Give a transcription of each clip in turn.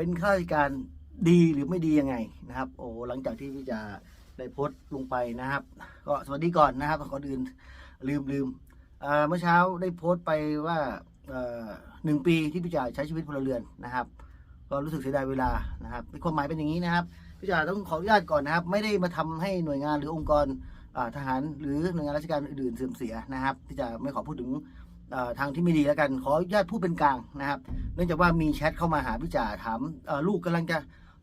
เป็นข้าราชการดีหรือไม่ดียังไงนะครับ โอ้หลังจากที่พี่จะได้โพสต์ลงไปนะครับ ก็สวัสดีก่อนนะครับก่อนอื่นลืมลืมเมื่อเช้าได้โพสต์ไปว่าหนึ่งปีที่พี่จ่าใช้ชีวิตพลเรือนนะครับ ก็รู้สึกเสียดายเวลานะครับความหมายเป็นอย่างนี้นะครับพี่จ่าต้องขออนุญาตก่อนนะครับ ไม่ได้มาทำให้หน่วยงานหรือองค์กรทหารหรือหน่วยงานราชการอื่นๆเสื่อมเสียนะครับที่จะไม่ขอพูดถึง ทางที่ไม่ดีแล้วกันขออนุญาตพูดเป็นกลางนะครับ เนื่องจากว่ามีแชทเข้ามาหาพี่จ่าถามลูกกำลังจะ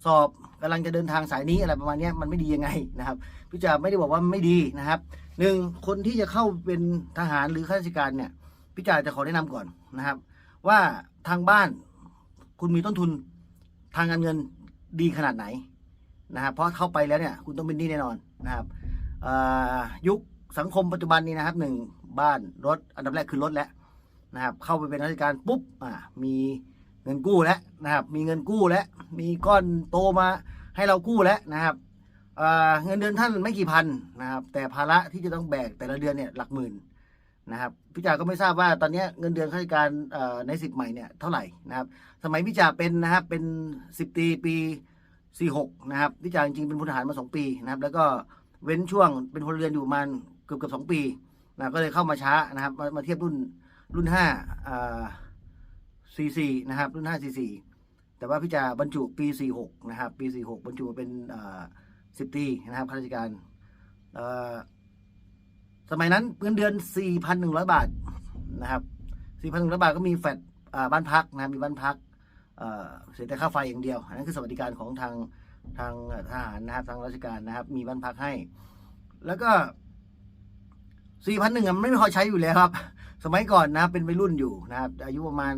สอบกำลังจะเดินทางสายนี้อะไรประมาณนี้มันไม่ดียังไงนะครับพี่จ่าไม่ได้บอกว่าไม่ดีนะครับหนึ่งคนที่จะเข้าเป็นทหารหรือข้าราชการเนี่ยพี่จ่าจะขอแนะนำก่อนนะครับ ว่าทางบ้านคุณมีต้นทุนทางการเงินดีขนาดไหนนะครับเพราะเข้าไปแล้วเนี่ยคุณต้องเป็นหนี้แน่นอนนะครับยุคสังคมปัจจุบันนี้นะครับหนึ่งบ้านรถอันดับแรกคือรถแล้ว นะครับเข้าไปเป็นราชการปุ๊บอ่ามีเงินกู้แล้วนะครับ มีเงินกู้แล้วมีก้อนโตมาให้เรากู้แล้วนะครับอ่าเงินเดือนท่านไม่กี่พันนะครับ แต่ภาระที่จะต้องแบกแต่ละเดือนเนี่ยหลักหมื่นนะครับพี่จ่าก็ไม่ทราบว่าตอนนี้เงินเดือนข้าราชการในสิบใหม่เนี่ยเท่าไหร่นะครับ สมัยพี่จ่าเป็นนะครับเป็นสิบตีปีสี่หกนะครับพี่จ่าจริงๆเป็นพลทหารมาสองปีนะครับ แล้วก็เว้นช่วงเป็นพลเรือนอยู่ประมาณเกือบเกือบสองปีนะก็เลยเข้ามาช้านะครับมามาเทียบรุ่น รุ่นห้าอ่าซีซีนะครับ รุ่นห้าซีซีแต่ว่าพี่จะบรรจุปีสี่หกนะครับ ปีสี่หกบรรจุมาเป็นสิบตีนะครับข้าราชการ สมัยนั้นเงินเดือนสี่พันหนึ่งร้อยบาทนะครับสี่พันหนึ่งร้อยบาทก็มีแฟดบ้านพักนะมีบ้านพักเสียแต่ค่าไฟอย่างเดียว อันนั้นคือสวัสดิการของทางทางทหารนะครับ ทางราชการนะครับ มีบ้านพักให้ แล้วก็สี่พันหนึ่งไม่พอใช้อยู่แล้วครับ สมัยก่อนนะครับเป็นวัยรุ่นอยู่นะครับ อายุประมาณ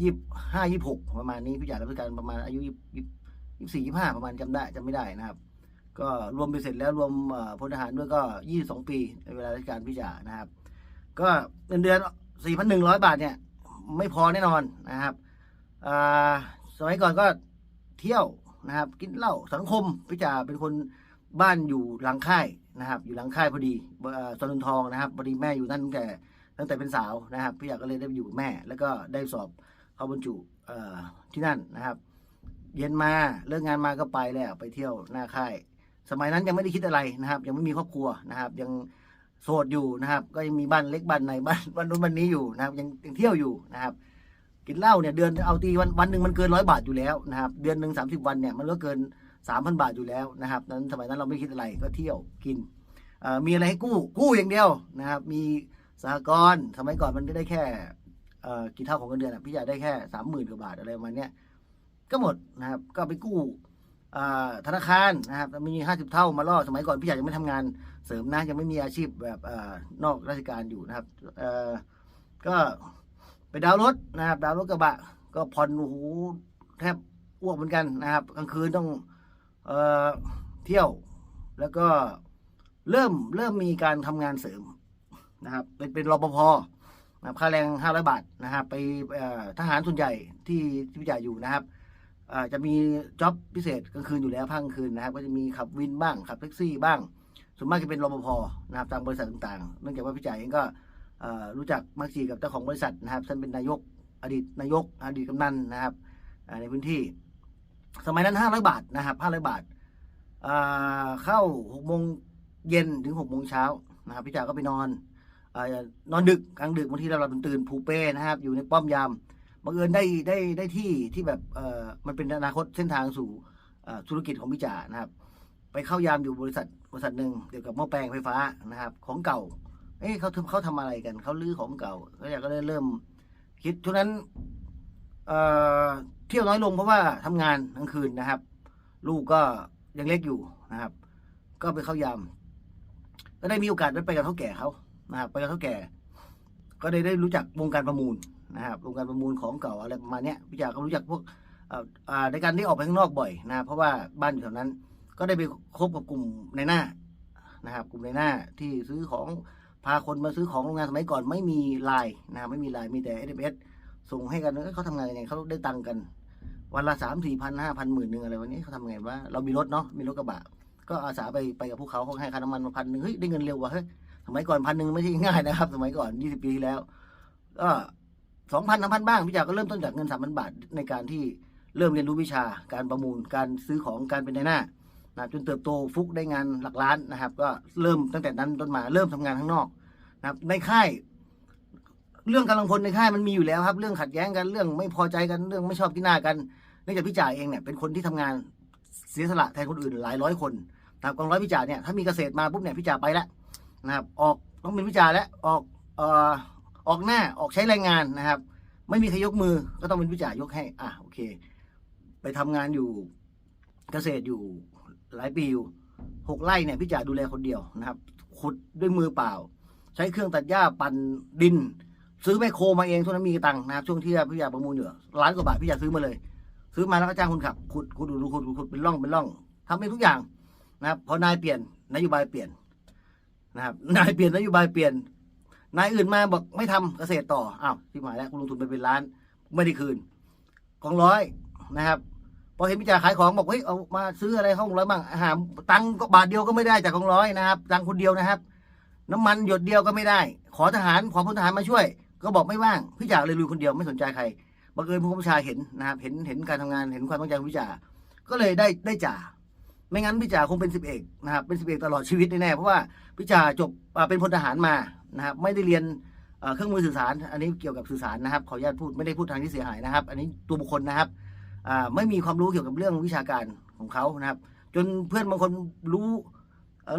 ยี่ห้ายี่หกประมาณนี้พี่จ่ารับราชการประมาณอายุยี่ยี่สี่ยี่ห้าประมาณจำได้จำไม่ได้นะครับ ก็รวมไปเสร็จแล้วรวมพลทหารด้วยก็ยี่สองปีในเวลาราชการพี่จ่านะครับ ก็เงินเดือนสี่พันหนึ่งร้อยบาทเนี่ย ไม่พอแน่นอนนะครับอ่าสมัยก่อนก็เที่ยวนะครับ กินเหล้าสังคมพี่จ่าเป็นคนบ้านอยู่หลังค่ายนะครับ อยู่หลังค่ายพอดีอ่อสนุนทองนะครับพอดีแม่อยู่นั่นตั้งแต่ ตั้งแต่เป็นสาวนะครับ พี่อยากก็เลยได้อยู่กับแม่ แล้วก็ได้สอบเข้าบรรจุที่นั่นนะครับ เย็นมาเลิกงานมาก็ไปแล้วไปเที่ยวหน้าค่าย สมัยนั้นยังไม่ได้คิดอะไรนะครับ ยังไม่มีครอบครัวนะครับ ยังโสดอยู่นะครับ ก็ยังมีบ้านเล็กบ้านในบ้านบ้านนู้นบ้านนี้อยู่นะครับ ยังยังเที่ยวอยู่นะครับ กินเหล้าเนี่ยเดือนเอาตีวันวันหนึ่งมันเกินร้อยบาทอยู่แล้วนะครับ เดือนหนึ่งสามสิบวันเนี่ยมันก็เกินสามพันบาทอยู่แล้วนะครับนั้นสมัยนั้นเราไม่คิดอะไรก็เที่ยวกินมีอะไรให้กู้กู้อย่างเดียวนะครับ มี สหกรณ์สมัยก่อนมันก็ได้แค่เกี่เท่าของเงินเดือนอะพี่อยากได้แค่สามหมื่นกว่าบาทอะไรประมาณเนี้ยก็หมดนะครับ ก็ไปกู้ธนาคารนะครับมีห้าสิบเท่ามาล่อสมัยก่อนพี่อยากยังไม่ทำงานเสริมนะยังไม่มีอาชีพแบบอนอกราชการอยู่นะครับก็ไปดาวน์รถนะครับ ดาวน์รถกระบะ ก็ผ่อนโอ้โหแทบอ้วกเหมือนกันนะครับกลางคืนต้องเอเที่ยว แล้วก็เริ่มเริ่มมีการทำงานเสริม นะครับ เป็นเป็นรปภนะครับค่าแรงห้าร้อยบาทนะครับ ไปทหารส่วนใหญ่ที่ที่พี่จ่าอยู่นะครับจะมีจ็อบพิเศษกลางคืนอยู่แล้วภาคกลางคืนนะครับ ก็จะมีขับวินบ้างขับแท็กซี่บ้างส่วนมากจะเป็นรปภนะครับตามบริษัทต่างๆ เนื่องจากว่าพี่จ่าเองก็รู้จักมักจีกับเจ้าของบริษัทนะครับท่านเป็นนายกอดีตนายกอดีตกำนันนะครับในพื้นที่ สมัยนั้นห้าร้อยบาทนะครับห้าร้อยบาทเข้าหกโมงเย็นถึงหกโมงเช้านะครับพี่จ่าก็ไปนอน นอนดึกกลางดึกบางทีเราเราตื่นผูเป้นะครับ อยู่ในป้อมยามบังเอิญได้ได้ได้ที่ที่แบบเออมันเป็นอนาคตเส้นทางสู่ธุรกิจของพี่จ่านะครับ ไปเข้ายามอยู่บริษัทบริษัทหนึ่งเกี่ยวกับหม้อแปลงไฟฟ้านะครับ ของเก่าเอ๊ะเขาเขาทำอะไรกันเขาลื้อของเก่าก็อยากก็เลยเริ่ม คิดทุกนั้นเอ่อเที่ยวน้อยลงเพราะว่าทำงานกลางคืนนะครับ ลูกก็ยังเล็กอยู่นะครับ ก็ไปเข้ายามก็ได้มีโอกาสได้ไปกับเท่าแก่เขา นะครับไปกับเท่าแก่ ก็ได้ได้รู้จักวงการประมูลนะครับวงการประมูลของเก่าอะไรประมาณนี้พี่จ่าก็รู้จักพวกอ่าในการได้ออกไปข้างนอกบ่อยนะครับเพราะว่าบ้านอยู่แถวนั้น ก็ได้ไปคบกับกลุ่มในหน้านะครับ กลุ่มในหน้าที่ซื้อของพาคนมาซื้อของโรงงานสมัยก่อนไม่มีไลน์นะไม่มีไลน์มีแต่ SMS ส่งให้กันเอ้ยเขาทำงานยังไงเขาได้ตังค์กัน วันละสามสี่พันห้าพันหมื่นหนึ่งอะไรวันนี้เขาทำไงวะเรามีรถเนาะมีรถกระบะ ก็อาสาไปไปกับพวกเขาเขาให้ค่าน้ำมันมาพันหนึ่งเฮ้ยได้เงินเร็วว่ะเฮ้ย สมัยก่อนพันหนึ่งไม่ใช่ง่ายนะครับ สมัยก่อนยี่สิบปีที่แล้ว ก็สองพันสามพันบ้างพี่จ๋าก็เริ่มต้นจากเงินสามพันบาทในการที่เริ่มเรียนรู้วิชาการประมูล การซื้อของการเป็นในหน้านะจนเติบโตฟุกได้งานหลักล้านนะครับ ก็เริ่มตั้งแต่นั้นต้นมาเริ่มทำงานข้างนอกนะครับ ในค่ายเรื่องกำลังพลในค่ายมันมีอยู่แล้วครับ เรื่องขัดแย้งกันเรื่องไม่พอใจกันเรื่องไม่ชอบที่หน้ากันเนื่องจากพี่จ่าเองเนี่ยเป็นคนที่ทำงานเสียสละแทนคนอื่นหลายร้อยคนนะครับกองร้อยพี่จ่าเนี่ยถ้ามีเกษตรมาปุ๊บเนี่ยพี่จ่าไปแล้ว นะครับออกต้องเป็นพี่จ่าแล้วออกเอ่อออกหน้าออกใช้แรงงานนะครับ ไม่มีใครยกมือก็ต้องเป็นพี่จ่ายกให้อะโอเค ไปทำงานอยู่เกษตรอยู่หลายปีอยู่หกไร่เนี่ยพี่จ่าดูแลคนเดียวนะครับ ขุดด้วยมือเปล่า ใช้เครื่องตัดหญ้าปั่นดิน ซื้อแมคโครมาเองช่วงนั้นมีตังค์นะครับช่วงที่พี่จ่าประมูลอยู่ล้านกว่าบาทพี่จ่าซื้อมาเลย ซื้อมาแล้วก็จ้างคนขับขุดขุดดูขุดขุดขุดเป็นร่องเป็นร่องทำเองทุกอย่างนะครับพอนายเปลี่ยนนโยบายเปลี่ยน นะครับนายเปลี่ยนนโยบายเปลี่ยนนายอื่นมาบอกไม่ทำเกษตรต่ออ้าวที่หมายแล้วคุณลงทุนไปเป็นล้าน ไม่ได้คืนกองร้อยนะครับพอเห็นพิจารขายของบอกเฮ้ยเอามาซื้ออะไรห้องร้อยบ้างอาหารตังก็บาทเดียวก็ไม่ได้จากกองร้อยนะครับตังคนเดียวนะครับ น้ำมันหยดเดียวก็ไม่ได้ ขอทหารขอพลทหารมาช่วย ก็บอกไม่ว่างพี่จ่าเลยลุยคนเดียวไม่สนใจใครบังเอิญผู้กำกับชาเห็นนะครับเห็นเห็นการทำงานเห็นความตั้งใจของพี่จ่าก็เลยได้ได้จ่า ไม่งั้นพี่จ่าคงเป็นสิบเอกนะครับเป็นสิบเอกตลอดชีวิตแน่ๆเพราะว่าพี่จ่าจบเป็นพลทหารมานะครับไม่ได้เรียนเครื่องมือสื่อสาร อันนี้เกี่ยวกับสื่อสารนะครับขออนุญาตพูดไม่ได้พูดทางที่เสียหายนะครับ อันนี้ตัวบุคคลนะครับไม่มีความรู้เกี่ยวกับเรื่องวิชาการของเขานะครับ จนเพื่อนบางคนรู้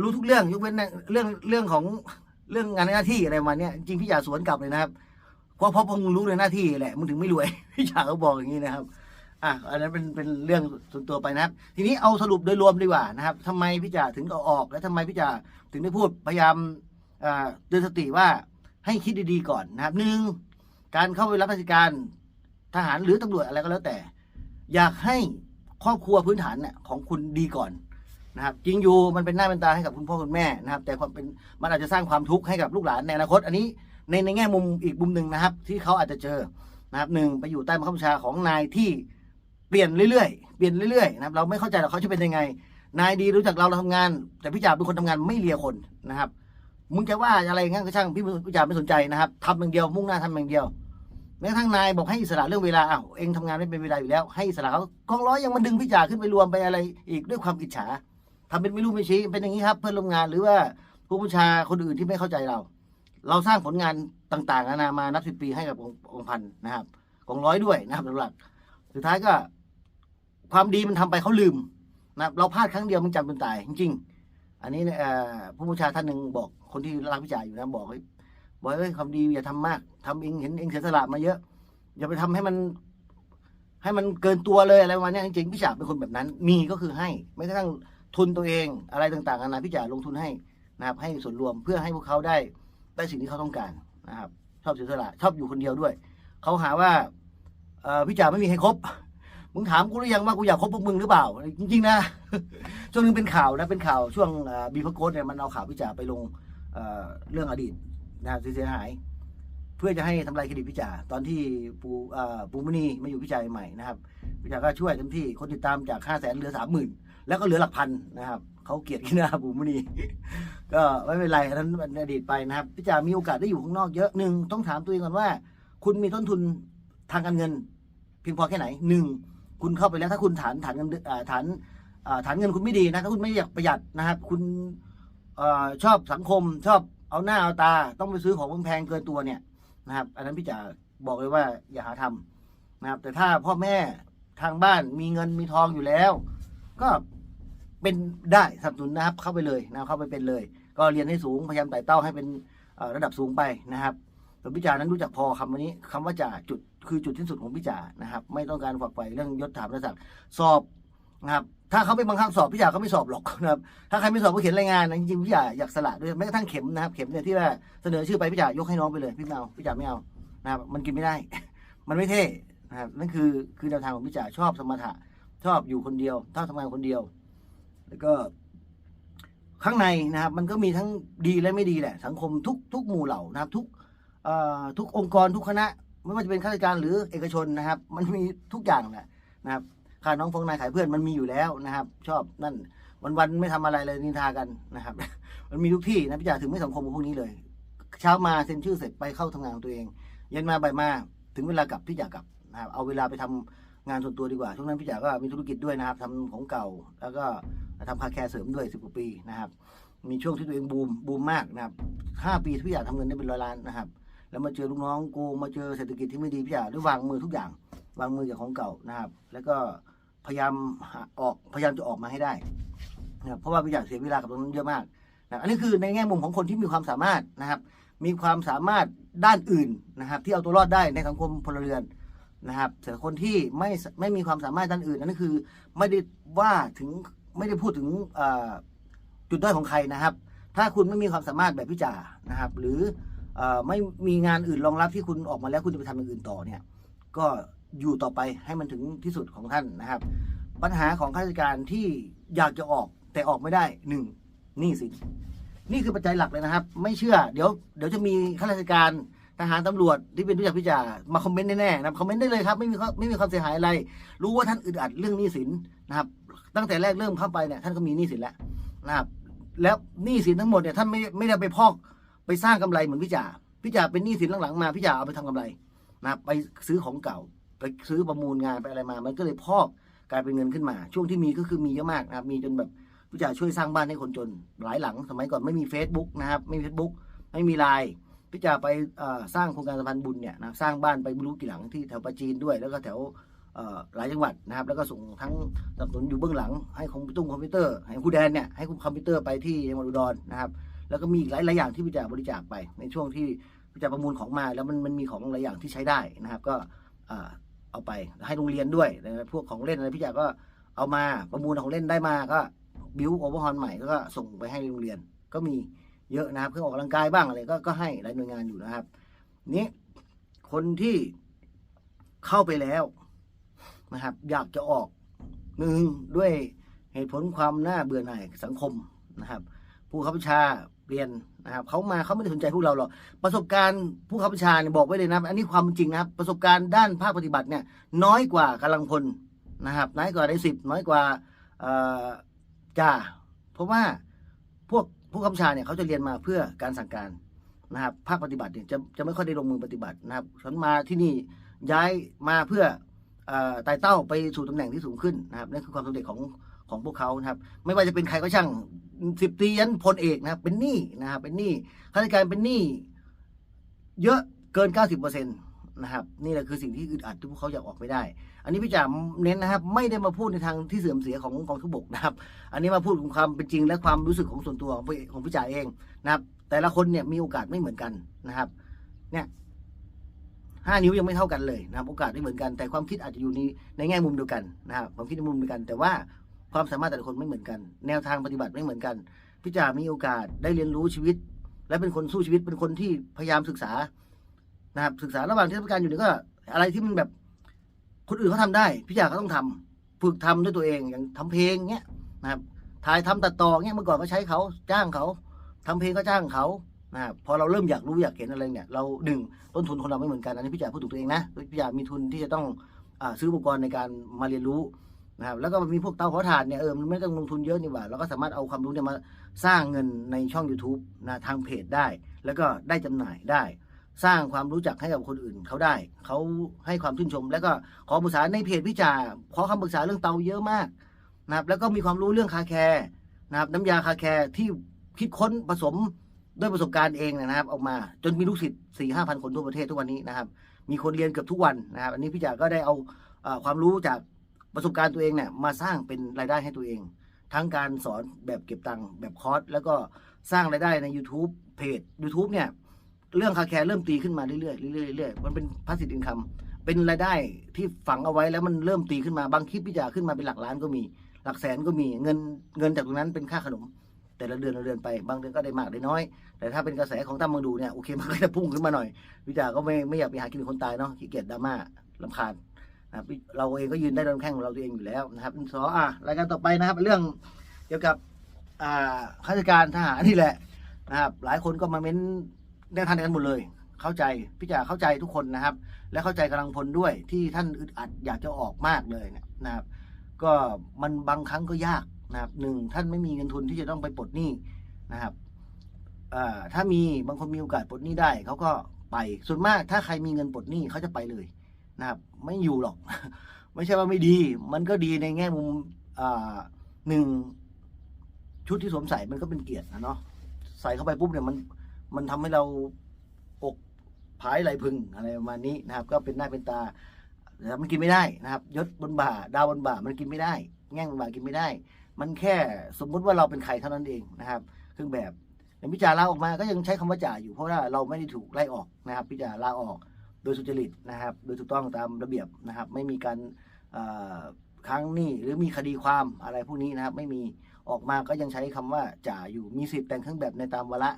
รู้ทุกเรื่องยกเว้นเรื่องเรื่องของเรื่องงานหน้าที่อะไรมาเนี้ยจริงพี่อยาสวนกลับเลยนะครับเพราะเพราะพวกมึงรู้ในหน้าที่แหละมึงถึงไม่รวยพี่อยากเขาบอกอย่างนี้นะครับ อะอันนั้นเป็นเป็นเรื่องส่วนตัวไปนะครับ ทีนี้เอาสรุปโดยรวมดีกว่านะครับทำไมพี่จ่าถึงเอาออก และทำไมพี่จ่าถึงได้พูดพยายามเตือนสติว่าให้คิดดีๆก่อนนะครับหนึ่งการเข้าไปรับราชการทหารหรือตำรวจอะไรก็แล้วแต่ อยากให้ครอบครัวพื้นฐานเนี่ยของคุณดีก่อนนะครับจริงอยู่มันเป็นหน้าเป็นตาให้กับคุณพ่อคุณแม่นะครับ แต่ความเป็นมันอาจจะสร้างความทุกข์ให้กับลูกหลานในอนาคต อันนี้ในในแง่มุมอีกมุมหนึ่งนะครับ ที่เขาอาจจะเจอนะครับหนึ่งไปอยู่ใต้บังคับบัญชาของนายที่ ปลี่ยนเรื่อยๆ เปลี่ยนเรื่อยๆนะครับเราไม่เข้าใจหรอกเขาจะเป็นยังไง นายดีรู้จักเราเราทำงาน แต่พี่จ่าเป็นคนทำงานไม่เลียคนนะครับ มึงจะว่าอะไรงั้นก็ช่างพี่พี่จ่าไม่สนใจนะครับทำอย่างเดียวมุ่งหน้าทำอย่างเดียวแม้กระทั่งนายบอกให้อิสระเรื่องเวลาอ้าวเองทำงานไม่เป็นเวลาอยู่แล้ว ให้อิสระเขากองร้อยยังมาดึงพี่จ่าขึ้นไปรวมไปอะไรอีกด้วยความอิจฉาทำเป็นไม่รู้ไม่ชี้เป็นอย่างนี้ครับ เพื่อนร่วมงานหรือว่าผู้บัญชาคนอื่นที่ไม่เข้าใจเรา เราสร้างผลงานต่างๆนานามานับสิบปีให้กับองค์องพันนะครับกองร้อยด้วยนะครับหลักสุดท้ายก็ ความดีมันทำไปเขาลืมนะเราพลาดครั้งเดียวมันจำเป็นตายจริง ๆ อันนี้เนี่ยผู้บัญชาท่านหนึ่งบอกคนที่รักพิจารอยู่นะบอกบอกเอ้ยความดีอย่าทำมากทำเองเห็นเองเสียสละมาเยอะ อย่าไปทำให้มัน ให้มันเกินตัวเลยอะไรประมาณนี้จริงๆพี่จ่าเป็นคนแบบนั้น มีก็คือให้ไม่กระทั่งทุนตัวเองอะไรต่างๆนานาพี่จ่าลงทุนให้นะครับให้ส่วนรวมเพื่อให้พวกเขาได้ได้สิ่งที่เขาต้องการนะครับ ชอบเสียสละชอบอยู่คนเดียวด้วย เขาหาว่าพี่จ่าไม่มีให้ครบ มึงถามกูหรือยังว่ากูอยากคบพวกมึงหรือเปล่า จริงๆนะ ช่วงนึงเป็นข่าวนะเป็นข่าวช่วงบีพโกสเนี่ยมันเอาข่าวพิจาไปลงเเรื่องอดีตนะครับเสียหาย เพื่อจะให้ทำลายเครดิตพิจาตอนที่ปูปูมณีมาอยู่พิจาใหม่นะครับพิจาก็ช่วยเต็มที่คนติดตามจากห้าแสนเหลือสามหมื่นแล้วก็เหลือหลักพันนะครับเขาเกลียดขี้หน้าปูมณีก็ไม่เป็นไรนั้นมันอดีตไปนะครับพิจามีโอกาสได้อยู่ข้างนอกเยอะหนึ่งต้องถามตัวเองก่อนว่า คุณมีต้นทุนทางการเงิน เพียงพอแค่ไหนหนึ่ง คุณเข้าไปแล้วถ้าคุณฐานฐานเงินฐานฐานเงินคุณไม่ดีนะถ้าคุณไม่อยากประหยัดนะครับ คุณอชอบสังคมชอบเอาหน้าเอาตาต้องไปซื้อของแพงเกินตัวเนี่ยนะครับอันนั้นพี่จ๋าบอกเลยว่าอย่าหาทำนะครับ แต่ถ้าพ่อแม่ทางบ้านมีเงินมีทองอยู่แล้ว ก็เป็นได้สนับสนุนนะครับ เข้าไปเลยนะเข้าไปเป็นเลย ก็เรียนให้สูงพยายามไต่เต้าให้เป็นระดับสูงไปนะครับส่วนพิจานั้นรู้จักพอคำวันนี้คำว่าจ่าจุด คือจุดที่สุดของพิจานะครับ ไม่ต้องการฝักใฝ่เรื่องยศถาบรรดาศักดิ์สอบนะครับ ถ้าเขาไม่บังคับสอบพิจารก็ไม่สอบหรอกนะครับ ถ้าใครไม่สอบก็เขียนรายงานนะจริงๆพิจาอยากสละด้วยแม้กระทั่งเข็มนะครับ เข็มเนี่ยที่ว่าเสนอชื่อไปพิจายกให้น้องไปเลยพี่ไม่เอาพิจาไม่เอานะครับ มันกินไม่ได้ มันไม่เท่นะครับนั่นคือคือแนวทางของพิจาชอบสมถะชอบอยู่คนเดียวชอบทำงานคนเดียว แล้วก็ข้างในนะครับ มันก็มีทั้งดีและไม่ดีแหละ สังคมทุกทุกหมู่เหล่านะครับ ทุกเอ่อทุกองค์กรทุกคณะ ไม่ว่าจะเป็นข้าราชการหรือเอกชนนะครับ มันมีทุกอย่างแหละนะครับค่าน้องฟองนายขายเพื่อนมันมีอยู่แล้วนะครับ ชอบนั่นวันๆไม่ทำอะไรเลยนินทากันนะครับ มันมีทุกที่นะพี่จ่าถึงไม่สังคมพวกนี้เลย เช้ามาเซ็นชื่อเสร็จไปเข้าทำงานตัวเอง เย็นมาบ่ายมาถึงเวลากลับพี่จ่ากลับนะครับ เอาเวลาไปทำงานส่วนตัวดีกว่าช่วงนั้นพี่จ๋าก็มีธุรกิจด้วยนะครับทำของเก่าแล้วก็ทำคาแคร์เสริมด้วยสิบกว่าปีนะครับ มีช่วงที่ตัวเองบูมบูมมากนะครับห้าปีที่พี่จ๋าทำเงินได้เป็นร้อยล้านนะครับ แล้วมาเจอลูกน้องโกงมาเจอเศรษฐกิจที่ไม่ดีพี่จ๋าด้วางมือทุกอย่าง วางมือจากของเก่านะครับ แล้วก็พยายามออกพยายามจะออกมาให้ได้นะครับเพราะว่าพี่จ๋าเสียเวลากับตรงนั้นเยอะมากนะอันนี้คือในแง่มุมของคนที่มีความสามารถนะครับ มีความสามารถด้านอื่นนะครับ ที่เอาตัวรอดได้ในสังคมพลเรือนนะครับแต่คนที่ไม่ไม่มีความสามารถด้านอื่นนั่นคือไม่ได้ว่าถึงไม่ได้พูดถึงจุดด้อยของใครนะครับ ถ้าคุณไม่มีความสามารถแบบพี่จ๋านะครับ หรือ ไม่มีงานอื่นรองรับที่คุณออกมาแล้วคุณจะไปทำอย่างอื่นต่อเนี่ย ก็อยู่ต่อไปให้มันถึงที่สุดของท่านนะครับ ปัญหาของข้าราชการที่อยากจะออกแต่ออกไม่ได้หนึ่งหนี้สินนี่คือปัจจัยหลักเลยนะครับ ไม่เชื่อเดี๋ยวเดี๋ยวจะมีข้าราชการทหารตำรวจที่เป็นผู้จัดพิจารมาคอมเมนต์แน่ๆนะคอมเมนต์ได้เลยครับไม่มีไม่มีความเสียหายอะไร รู้ว่าท่านอึดอัดเรื่องหนี้สินนะครับ ตั้งแต่แรกเริ่มเข้าไปเนี่ยท่านก็มีหนี้สินแล้วนะครับ แล้วหนี้สินทั้งหมดเนี่ยท่านไม่ไม่ได้ไปพอก ไปสร้างกำไรเหมือนพิจารพิจารเป็นหนี้สินหลังๆมาพิจารเอาไปทำกำไรนะไปซื้อของเก่า ไปซื้อประมูลงานไปอะไรมา มันก็เลยพอกกลายเป็นเงินขึ้นมา ช่วงที่มีก็คือมีเยอะมากนะครับมีจนแบบพิจารช่วยสร้างบ้านให้คนจนหลายหลัง สมัยก่อนไม่มี Facebook นะครับไม่มี Facebook ไม่มีไลน์พิจารไปสร้างโครงการสะพานบุญเนี่ยนะสร้างบ้านไปไม่รู้กี่หลังที่แถวปราจีนด้วย แล้วก็แถวหลายจังหวัดนะครับแล้วก็ส่งทั้งสนับสนุนอยู่เบื้องหลังให้คอมพิวเตอร์คอมพิวเตอร์ให้ครูแดนเนี่ยให้คอมพิวเตอร์ไปที่จังหวัดอุดรนะครับ แล้วก็มีอีกหลายหลายอย่างที่พิจารบริจาคไป ในช่วงที่พิจารประมูลของมาแล้วมันมันมีของหลายอย่างที่ใช้ได้นะครับ ก็เอาไปให้โรงเรียนด้วยนะพวกของเล่นอะไรพิจาก็เอามาประมูลของเล่นได้มาก็บิวโอเวอร์ฮอนใหม่ก็ส่งไปให้โรงเรียนก็มีเยอะนะครับเครื่องออกกำลังกายบ้างอะไรก็ก็ให้หลายหน่วยงานอยู่นะครับ นี้คนที่เข้าไปแล้วนะครับ อยากจะออกหนึ่งด้วยเหตุผลความน่าเบื่อหน่ายสังคมนะครับ ผู้ขับบัญชาเปลี่ยนนะครับเขามาเขาไม่ได้สนใจพวกเราหรอกประสบการณ์ผู้ขับบัญชาเนี่ยบอกไว้เลยนะอันนี้ความจริงนะครับ ประสบการณ์ด้านภาคปฏิบัติเนี่ยน้อยกว่ากำลังพลนะครับ น้อยกว่าได้สิบน้อยกว่าจ่าเพราะว่าพวกผู้ขับบัญชาเนี่ยเขาจะเรียนมาเพื่อการสั่งการนะครับภาคปฏิบัติเนี่ยจะจะไม่ค่อยได้ลงมือปฏิบัตินะครับฉันมาที่นี่ย้ายมาเพื่อเอ่อไต่เต้าไปสู่ตำแหน่งที่สูงขึ้นนะครับนั่นคือความสำเร็จของ ของพวกเขานะครับ ไม่ว่าจะเป็นใครก็ช่างสิบตียันพลเอกนะครับ เป็นหนี้นะครับเป็นหนี้ข้าราชการเป็นหนี้เยอะเกินเก้าสิบเปอร์เซ็นต์นะครับ นี่แหละคือสิ่งที่อึดอัดที่พวกเขาอยากออกไม่ได้ อันนี้พี่จ๋าเน้นนะครับ ไม่ได้มาพูดในทางที่เสื่อมเสียของกองทุบกนะครับ อันนี้มาพูดถึงความเป็นจริงและความรู้สึกของส่วนตัวของพี่ของพี่จ๋าเองนะครับ แต่ละคนเนี่ยมีโอกาสไม่เหมือนกันนะครับ เนี่ยห้านิ้วยังไม่เท่ากันเลยนะครับ โอกาสไม่เหมือนกันแต่ความคิดอาจจะอยู่ในในแง่มุมเดียวกันนะครับความคิดในมุมเดียวกัน แต่ว่า ความสามารถแต่ละคนไม่เหมือนกัน แนวทางปฏิบัติไม่เหมือนกัน พี่จ๋ามีโอกาสได้เรียนรู้ชีวิต และเป็นคนสู้ชีวิตเป็นคนที่พยายามศึกษานะครับศึกษาระหว่างที่ราชการอยู่เนี่ยก็ อะไรที่มันแบบคนอื่นเขาทำได้ พี่จ๋าก็ต้องทำฝึกทำด้วยตัวเองอย่างทำเพลงเงี้ยนะครับถ่ายทำตัดต่อเงี้ยเมื่อก่อนก็ใช้เขาจ้างเขาทำเพลงก็จ้างเขานะครับพอเราเริ่มอยากรู้อยากเห็นอะไรเนี่ยเราหนึ่งต้นทุนของเราไม่เหมือนกันอันนี้พี่จ๋าพูดถูกตัวเองนะพี่จ๋ามีทุนที่จะต้องอซื้ออุปกรณ์ในการมาเรียนรู้ นะครับแล้วก็มีพวกเตาเผาถ่านเนี่ยเออมันไม่ต้องลงทุนเยอะนี่หว่าเราก็สามารถเอาความรู้เนี่ยมาสร้างเงินในช่อง YouTube นะทางเพจได้ แล้วก็ได้จำหน่ายได้ สร้างความรู้จักให้กับคนอื่นเขาได้ เขาให้ความชื่นชม แล้วก็ขอปรึกษาในเพจพี่จ๋าขอคำปรึกษาเรื่องเตาเยอะมากนะครับแล้วก็มีความรู้เรื่องคาแคร์นะครับน้ำยาคาแคร์ที่คิดค้นผสมด้วยประสบการณ์เองนะครับ ออกมาจนมีลูกศิษย์สี่ห้าพันคนทั่วประเทศทุกวันนี้นะครับ มีคนเรียนเกือบทุกวันนะครับ อันนี้พี่จ๋าก็ได้เอาอความรู้จาก ประสบการณ์ตัวเองเนี่ยมาสร้างเป็นรายได้ให้ตัวเอง ทั้งการสอนแบบเก็บตังค์แบบคอร์สแล้วก็สร้างรายได้ใน YouTube เพจ YouTube เนี่ยเรื่องคาแคร์เริ่มตีขึ้นมาเรื่อยๆเรื่อยๆเรื่อยๆมันเป็นพาสซีฟอินคัมเป็นรายได้ที่ฝังเอาไว้แล้วมันเริ่มตีขึ้นมาบางคลิปพี่จ๋าขึ้นมาเป็นหลักล้านก็มี หลักแสนก็มีเงินเงินจากตรงนั้นเป็นค่าขนม แต่ละเดือนละเดือนไปบางเดือนก็ได้มากได้น้อย แต่ถ้าเป็นกระแสของตั้มมังดูเนี่ยโอเคมันก็จะพุ่งขึ้นมาหน่อยพี่จ๋าก็ไม่ไม่อยากไปหากินคนตายเนาะขี้เกียจดราม่าลำคาญ นะครับเราเองก็ยืนได้ด้วยลำแข้งของเราตัวเองอยู่แล้วนะครับสออะรายการต่อไปนะครับ เรื่องเกี่ยวกับอ่าข้าราชการทหารนี่แหละนะครับ หลายคนก็มาเม้นแนวทางเดียวกันหมดเลย เข้าใจพี่จ๋าเข้าใจทุกคนนะครับ และเข้าใจกำลังพลด้วยที่ท่านอึดอัดอยากจะออกมากเลยนะครับ ก็มันบางครั้งก็ยากนะครับหนึ่งท่านไม่มีเงินทุนที่จะต้องไปปลดหนี้นะครับถ้ามีบางคนมีโอกาสปลดหนี้ได้เขาก็ไปส่วนมากถ้าใครมีเงินปลดหนี้เขาจะไปเลย นะครับ ไม่อยู่หรอก ไม่ใช่ว่าไม่ดี มันก็ดีในแง่มุมหนึ่งชุดที่สวมใส่มันก็เป็นเกียรตินะเนาะใส่เข้าไปปุ๊บเนี่ยมันมันทำให้เราอกผายไหลพึงอะไรประมาณนี้นะครับ ก็เป็นหน้าเป็นตาแต่มันกินไม่ได้นะครับ ยศบนบ่า ดาวบนบ่า มันกินไม่ได้ แง่งบนบ่ากินไม่ได้ มันแค่สมมุติว่าเราเป็นใครเท่านั้นเองนะครับเครื่องแบบอย่างพิจาราออกมาก็ยังใช้คำว่าจ่าอยู่เพราะว่าเราไม่ได้ถูกไล่ออกนะครับ พิจารลาออก โดยสุจริตนะครับ โดยถูกต้องตามระเบียบนะครับ ไม่มีการค้างหนี้หรือมีคดีความอะไรพวกนี้นะครับ ไม่มีออกมาก็ยังใช้คำว่าจ่าอยู่มีสิทธิ์แต่งเครื่องแบบในตามวาระ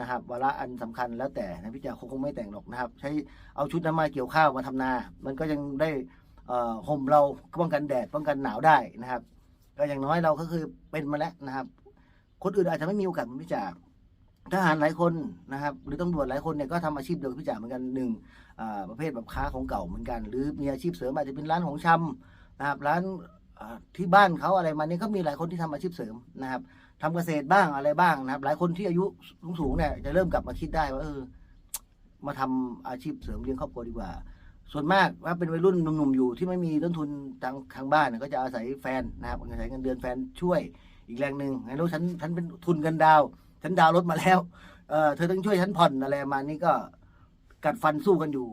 นะครับวาระอันสำคัญแล้วแต่นะพิจาคงคงไม่แต่งหรอกนะครับ ใช้เอาชุดน้ำมาเกี่ยวข้าวมาทำนา มันก็ยังได้ห่มเราป้องกันแดดป้องกันหนาวได้นะครับก็อย่างน้อยเราก็คือเป็นมาแล้วนะครับ คนอื่นอาจจะไม่มีโอกาสพี่จ่า ทหารหลายคนนะครับ หรือตำรวจหลายคนเนี่ยก็ทำอาชีพเดียวกับพี่จ่าเหมือนกันหนึ่งประเภทแบบค้าของเก่าเหมือนกัน หรือมีอาชีพเสริมอาจจะเป็นร้านของชำนะครับร้านที่บ้านเขาอะไรมาเนี่ยก็มีหลายคนที่ทำอาชีพเสริมนะครับทำเกษตรบ้างอะไรบ้างนะครับ หลายคนที่อายุสูงๆเนี่ยจะเริ่มกลับมาคิดได้ว่าเออมาทำอาชีพเสริมเลี้ยงครอบครัวดีกว่า ส่วนมากว่าเป็นวัยรุ่นหนุ่มๆอยู่ที่ไม่มีต้นทุนทางทางบ้านเนี่ยก็จะอาศัยแฟนนะครับอาศัยเงินเดือนแฟนช่วยอีกแรงหนึ่งไอ้รู้ฉันฉันเป็นทุนเงินดาว ฉันดาวรถมาแล้วเออเธอต้องช่วยฉันผ่อนอะไรประมานี้ก็กัดฟันสู้กันอยู่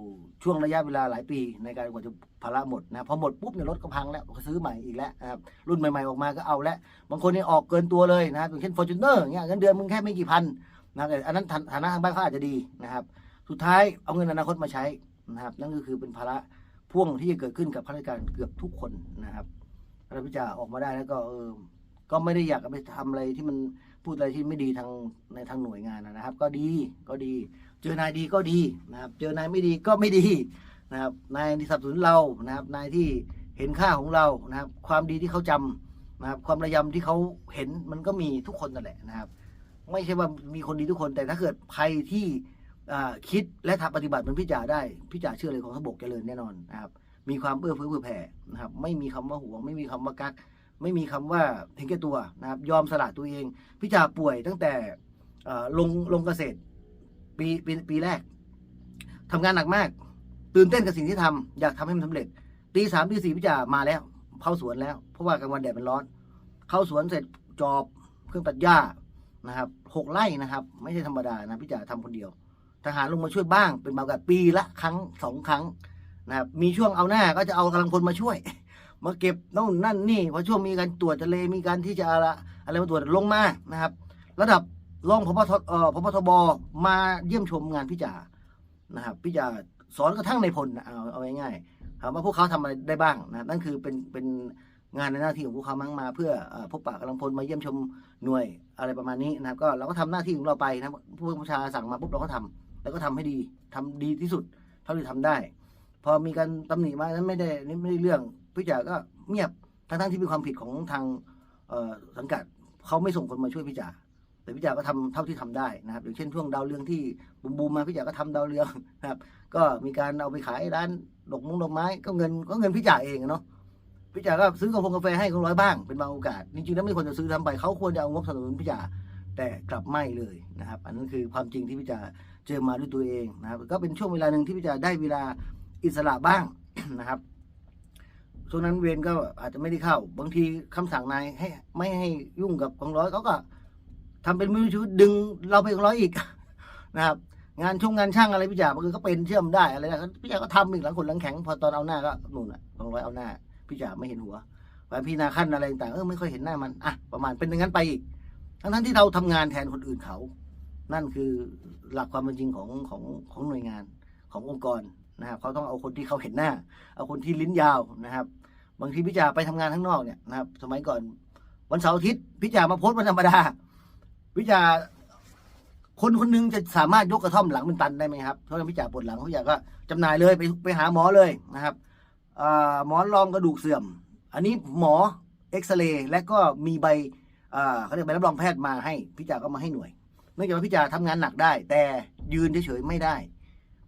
ช่วงระยะเวลาหลายปีในการกว่าจะภาระหมดนะพอหมดปุ๊บเนี่ยรถก็พังแล้วก็ซื้อใหม่อีกแล้วนะครับรุ่นใหม่ๆออกมาก็เอาแล้วบางคนเนี่ยออกเกินตัวเลยนะครับอย่างเช่นฟอร์จูเนอร์เงี้ยเงินเดือนมึงแค่ไม่กี่พันนะแต่อันนั้นฐานะทางบ้านเขาอาจจะดีนะครับ สุดท้ายเอาเงินอนาคตมาใช้นะครับ นั่นก็คือเป็นภาระพ่วงที่จะเกิดขึ้นกับข้าราชการเกือบทุกคนนะครับเราพิจารณาออกมาได้แล้วก็เออ ก็ไม่ได้อยากไปทำอะไรที่มันพูดอะไรที่ไม่ดีทางในทางหน่วยงานนะครับ ก็ดีก็ดี เจอนายดีก็ดีนะครับ เจอนายไม่ดีก็ไม่ดีนะครับนายที่สนับสนุนเรานะครับนายที่เห็นค่าของเรานะครับ ความดีที่เขาจำนะครับ ความระยำที่เขาเห็นมันก็มีทุกคนนั่นแหละนะครับ ไม่ใช่ว่ามีคนดีทุกคนแต่ถ้าเกิดภัยที่อ่าคิดและทำปฏิบัติมือนพี่จ่าได้พี่จ่าเชื่อเลยของทบกเจริญแน่นอนนะครับ มีความเอื้อเฟื้อเผื่อแผ่นะครับ ไม่มีคำว่าห่วง ไม่มีคำว่ากัก ไม่มีคำว่าเห็นแก่ตัวนะครับ ยอมสละตัวเองพี่จ่าป่วยตั้งแต่ลงลงเกษตรปีปีปีแรกทำงานหนักมาก ตื่นเต้นกับสิ่งที่ทำอยากทำให้มันสำเร็จตีสามตีสี่พี่จ่ามาแล้ว เข้าสวนแล้ว เพราะว่ากลางวันแดดมันร้อน เข้าสวนเสร็จจอบเครื่องตัดหญ้านะครับหกไร่นะครับ ไม่ใช่ธรรมดานะพี่จ่าทำคนเดียว ทหารลงมาช่วยบ้างเป็นบางกัดปีละครั้งสองครั้งนะครับมีช่วงเอาหน้าก็จะเอากำลังพลมาช่วย มาเก็บโน่นนั่นนี่พอช่วงมีการตรวจทะเลมีการที่จะอะไรอะไรมาตรวจลงมานะครับ ระดับรองพบทเอ่อพบทบมาเยี่ยมชมงานพี่จ่านะครับพี่จ่าสอนกระทั่งในพลนเอาเอาง่ายๆถามว่าพวกเขาทำอะไรได้บ้างนะนั่นคือเป็นเป็นงานในหน้าที่ของพวกเขามั่งมาเพื่อพบปะกำลังพลมาเยี่ยมชมหน่วยอะไรประมาณนี้นะครับ ก็เราก็ทำหน้าที่ของเราไปนะผู้บัญชาสั่งมาปุ๊บเราก็ทำแล้วก็ทำให้ดีทำดีที่สุดเท่าที่ทำได้ พอมีการตำหนิมานั้นไม่ได้นี่ไม่ได้เรื่องพี่จ๋าก็เงียบทั้งทั้งๆที่เป็นความผิดของทางสังกัดเขาไม่ส่งคนมาช่วยพี่จ๋าแต่พี่จ๋าก็ทำเท่าที่ทำได้นะครับ อย่างเช่นช่วงดาวเรืองที่บูมบูมมาพี่จ๋าก็ทำดาวเรืองนะครับ ก็มีการเอาไปขายร้านดอกมงดอกไม้ก็เงินก็เงินพี่จ๋าเองอะเนาะพี่จ๋าก็ซื้อกาแฟกาแฟให้คนร้อยบ้างเป็นบางโอกาสจริงๆแล้วไม่ควรจะซื้อทำไปเขาควรจะเอางบสนับสนุนพี่จ๋าแต่กลับไม่เลยนะครับ อันนั้นคือความจริงที่พี่จ๋าเจอมาด้วยตัวเองนะครับ ก็เป็นช่วงเวลาหนึ่งที่พี่จะได้เวลา อิสระบ้างนะครับช่วงนั้นเวรก็อาจจะไม่ได้เข้า บางทีคำสั่งนายให้ไม่ให้ยุ่งกับกองร้อยเขาก็ทำเป็นมือชูดึงเราไปกองร้อยอีกนะครับ งานช่วงงานช่างอะไรพี่จ่าบางทีก็เป็นเชื่อมได้อะไรนะพี่จ่าก็ทำอีกหลังคนหลังแข็งพอตอนเอาหน้าก็นู่นอะกองร้อยเอาหน้าพี่จ่าไม่เห็นหัวไปพี่นาขั้นอะไรต่างๆเออไม่ค่อยเห็นหน้ามันอะประมาณเป็นอย่างนั้นไปอีกทั้งนั้นที่เราทำงานแทนคนอื่นเขา นั่นคือหลักความเป็นจริงของของของหน่วยงานขององค์กร นะครับเขาต้องเอาคนที่เขาเห็นหน้า เอาคนที่ลิ้นยาวนะครับ บางทีพี่จ่าไปทำงานข้างนอกเนี่ยนะครับ สมัยก่อนวันเสาร์อาทิตย์พี่จ่ามาโพสต์วันธรรมดาพี่จ่าคนคนหนึงจะสามารถยกกระท่อมหลังเป็นตันได้ไหมครับเพราะพี่จ่าปวดหลังพี่จ่าก็จำหน่ายเลยไปไปหาหมอเลยนะครับหมอนรองกระดูกเสื่อม อันนี้หมอเอ็กซเรย์และก็มีใบเขาเรียกใบรับรองแพทย์มาให้พี่จ่าก็มาให้หน่วย เนื่องจากว่าพี่จ่าทำงานหนักได้ แต่ยืนเฉยๆไม่ได้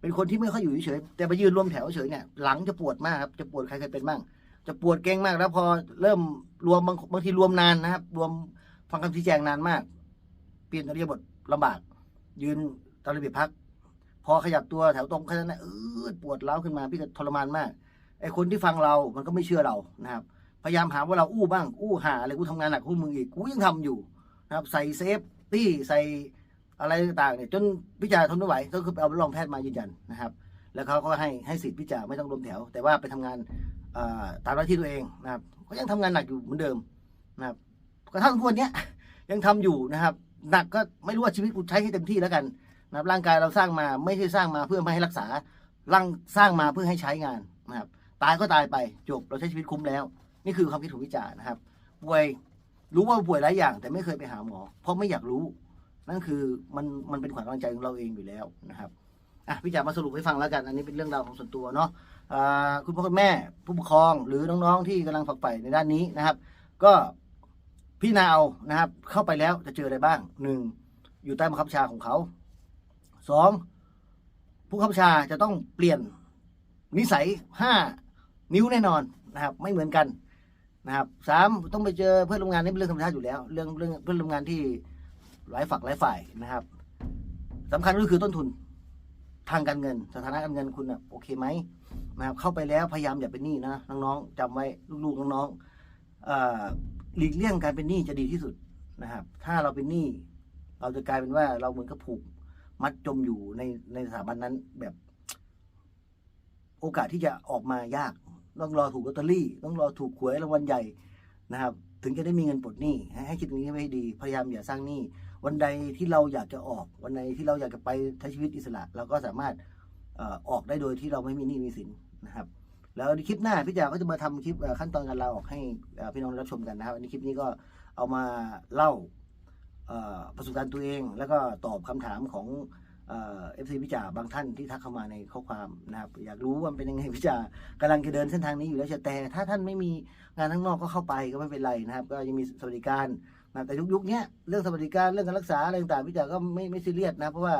เป็นคนที่ไม่ค่อยอยู่เฉยๆแต่ไปยืนรวมแถวเฉยเนี่ยหลังจะปวดมากครับจะปวดใครเคยเป็นบ้างจะปวดเก่งมาก แล้วพอเริ่มรวมบางบางทีรวมนานนะครับ รวมฟังคำชี้แจงนานมาก เปลี่ยนอริยบทลำบาก ยืนตามระเบียบพัก พอขยับตัวแถวตรงแค่นั้นนะเออปวดร้าขึ้นมาพี่ก็ทรมานมากไอ้คนที่ฟังเรามันก็ไม่เชื่อเรานะครับ พยายามหาว่าเราอู้บ้าง อู้หาอะไรกูทำงานหนักกว่ามึงอีกกูยังทำอยู่นะครับ ใส่เซฟตี้ใส่ อะไรต่างๆเนี่ยจนพิจารณาทนไม่ไหวก็คือไปเอารองแพทย์มายืนยันนะครับ แล้วเขาก็ให้ให้สิทธิ์พิจารณาไม่ต้องรวมแถว แต่ว่าไปทำงานตามหน้าที่ตัวเองนะครับก็ยังทำงานหนักอยู่เหมือนเดิมนะครับกระทั่งทุกวันเนี้ยยังทำอยู่นะครับ หนักก็ไม่รู้ว่าชีวิตกูใช้ให้เต็มที่แล้วกันนะครับร่างกายเราสร้างมาไม่ใช่สร้างมาเพื่อไม่ให้รักษาร่างสร้างมาเพื่อให้ใช้งานนะครับ ตายก็ตายไปจบเราใช้ชีวิตคุ้มแล้ว นี่คือความคิดของวิจารณ์นะครับป่วยรู้ว่าป่วยหลายอย่างแต่ไม่เคยไปหาหมอ เพราะไม่อยากรู้ นั่นคือมันมันเป็นขวัญกำลังใจของเราเองอยู่แล้วนะครับอะพี่จ๋ามาสรุปให้ฟังแล้วกัน อันนี้เป็นเรื่องราวของส่วนตัวเนาะอ่าคุณพ่อคุณแม่ผู้ปกครองหรือน้องๆที่กำลังฝักใฝ่ในด้านนี้นะครับ ก็พี่นาเอานะครับ เข้าไปแล้วจะเจออะไรบ้างหนึ่งอยู่ใต้บังคับบัญชาของเขาสองผู้บังคับบัญชาจะต้องเปลี่ยนนิสัยห้านิ้วแน่นอนนะครับ ไม่เหมือนกันนะครับสามต้องไปเจอเพื่อนร่วมงานนี่เป็นเรื่องธรรมชาติอยู่แล้ว เรื่องเรื่องเพื่อนร่วมงานที่ หลายฝักหลายฝ่ายนะครับสำคัญก็คือต้นทุนทางการเงิน สถานะการเงินคุณนะโอเคไหมนะครับ เข้าไปแล้วพยายามอย่าเป็นหนี้นะน้องๆจำไว้ลูกๆน้องๆหลีกเลี่ยงการเป็นหนี้จะดีที่สุดนะครับ ถ้าเราเป็นหนี้เราจะกลายเป็นว่าเราเหมือนกับผูกมัดจมอยู่ในในสถาบันนั้นแบบ โอกาสที่จะออกมายาก ต้องรอถูกลอตเตอรี่ ต้องรอถูกหวยรางวัลใหญ่นะครับ ถึงจะได้มีเงินปลดหนี้ให้ให้คิดตรงนี้ไว้ให้ดี พยายามอย่าสร้างหนี้ วันใดที่เราอยากจะออก วันใดที่เราอยากจะไปใช้ชีวิตอิสระ เราก็สามารถออกได้โดยที่เราไม่มีหนี้มีสินนะครับ แล้วในคลิปหน้าพี่จ๋าก็จะมาทำคลิปขั้นตอนการลาออกให้พี่น้องรับชมกันนะครับอันนี้คลิปนี้ก็เอามาเล่าประสบการณ์ตัวเอง แล้วก็ตอบคำถามของเอฟซีพิจาบางท่านที่ทักเข้ามาในข้อความนะครับ อยากรู้ว่าเป็นยังไงพิจากำลังจะเดินเส้นทางนี้อยู่แล้วเชียวแต่ถ้าท่านไม่มีงานข้างนอกก็เข้าไปก็ไม่เป็นไรนะครับ ก็ยังมีสวัสดิการ นะแต่ยุคยุคๆเนี้ยเรื่องสวัสดิการเรื่องการรักษาอะไรต่างๆพิจาก็ไม่ไม่ซีเรียสนะเพราะว่า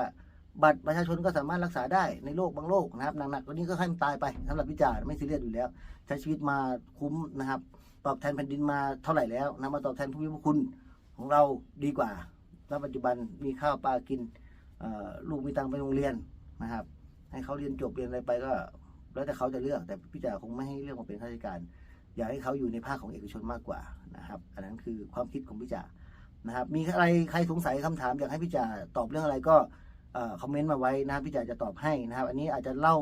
บัตรประชาชนก็สามารถรักษาได้ในโรคบางโรคนะครับหนักๆกว่านี้ก็ให้มันตายไปสำหรับพิจารไม่ซีเรียสอยู่แล้ว ใช้ชีวิตมาคุ้มนะครับ ตอบแทนแผ่นดินมาเท่าไหร่แล้วนะมาตอบแทนผู้มีพระคุณของเราดีกว่าณปัจจุบันมีข้าวปลากินลูกมีตังไปโรงเรียนนะครับ ให้เขาเรียนจบเรียนอะไรไปก็ แล้วแต่เขาจะเลือกแต่พี่จ๋าคงไม่ให้เลือกมาเป็นข้าราชการ อยากให้เขาอยู่ในภาคของเอกชนมากกว่านะครับ อันนั้นคือความคิดของพี่จ๋านะครับ มีอะไรใครสงสัยคำถามอยากให้พี่จ๋าตอบเรื่องอะไรก็คอมเมนต์มาไว้นะครับพี่จ๋าจะตอบให้นะครับ อันนี้อาจจะเล่า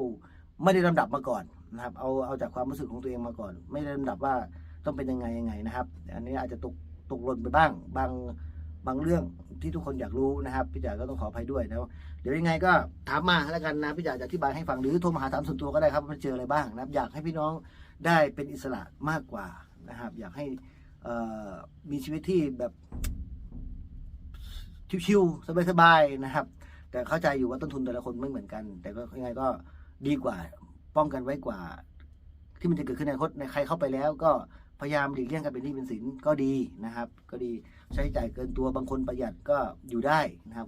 ไม่ได้ลำดับมาก่อนนะครับ เอาเอาจากความรู้สึกของตัวเองมาก่อน ไม่ได้ลำดับว่าต้องเป็นยังไงยังไงนะครับ อันนี้อาจจะตกตกหล่นไปบ้าง บางบางเรื่องที่ทุกคนอยากรู้นะครับพี่จ๋าก็ต้องขออภัยด้วยนะเดี๋ยวยังไงก็ถามมาแล้วกันนะพี่จ๋าจะอธิบายให้ฟังหรือโทรมาหาถามส่วนตัวก็ได้ครับว่ามันเจออะไรบ้างนะครับอยากให้พี่น้อง ได้เป็นอิสระมากกว่านะครับ อยากให้มีชีวิตที่แบบชิวๆสบายๆนะครับ แต่เข้าใจอยู่ว่าต้นทุนแต่ละคนไม่เหมือนกัน แต่ก็ยังไงก็ดีกว่าป้องกันไว้กว่า ที่มันจะเกิดขึ้นในอนาคตในใครเข้าไปแล้ว ก็พยายามหลีกเลี่ยงการเป็นหนี้เป็นสินก็ดีนะครับ ก็ดีใช้จ่ายเกินตัวบางคนประหยัดก็อยู่ได้นะครับ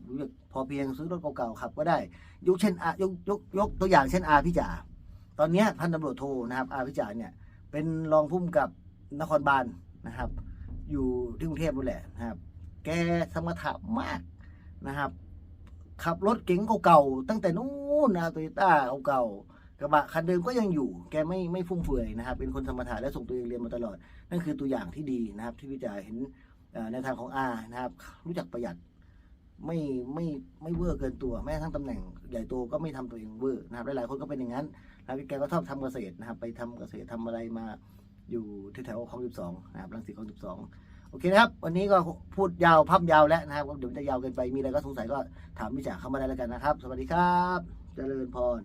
พอเพียงซื้อรถเก่าๆขับก็ได้ ยกเช่นอายกยกยกตัวอย่างเช่นอาพี่จ๋า ตอนนี้พันตำรวจโทนะครับอาพี่จ๋าเนี่ยเป็นรองผู้กำกับนครบาลนะครับ อยู่ที่กรุงเทพนั่นแหละนะครับ แกสมรรถะมากนะครับ ขับรถเก๋งเก่าๆตั้งแต่นู้นนะโตโยต้าเก่าๆกระบะคันเดิมก็ยังอยู่ แกไม่ไม่ฟุ่มเฟือยนะครับ เป็นคนสมรรถะและส่งตัวเองเรียนมาตลอด นั่นคือตัวอย่างที่ดีนะครับ ที่พี่จ๋าเห็นในทางของอานะครับ รู้จักประหยัดไม่ไม่ไม่เวอร์เกินตัว แม้ทั้งตำแหน่งใหญ่โตก็ไม่ทำตัวเองเวอร์นะครับหลายๆคนก็เป็นอย่างนั้น ครับแกก็ชอบทำเกษตรนะครับ ไปทำเกษตรทำอะไรมาอยู่แถวคลองสิบสองนะครับรังสิตคลองสิบสองโอเคนะครับ วันนี้ก็พูดยาวพับยาวแล้วนะครับเดี๋ยวจะยาวเกินไปมีอะไรก็สงสัยก็ถามพี่จ๋าเข้ามาได้แล้วกันนะครับ สวัสดีครับ เจริญพร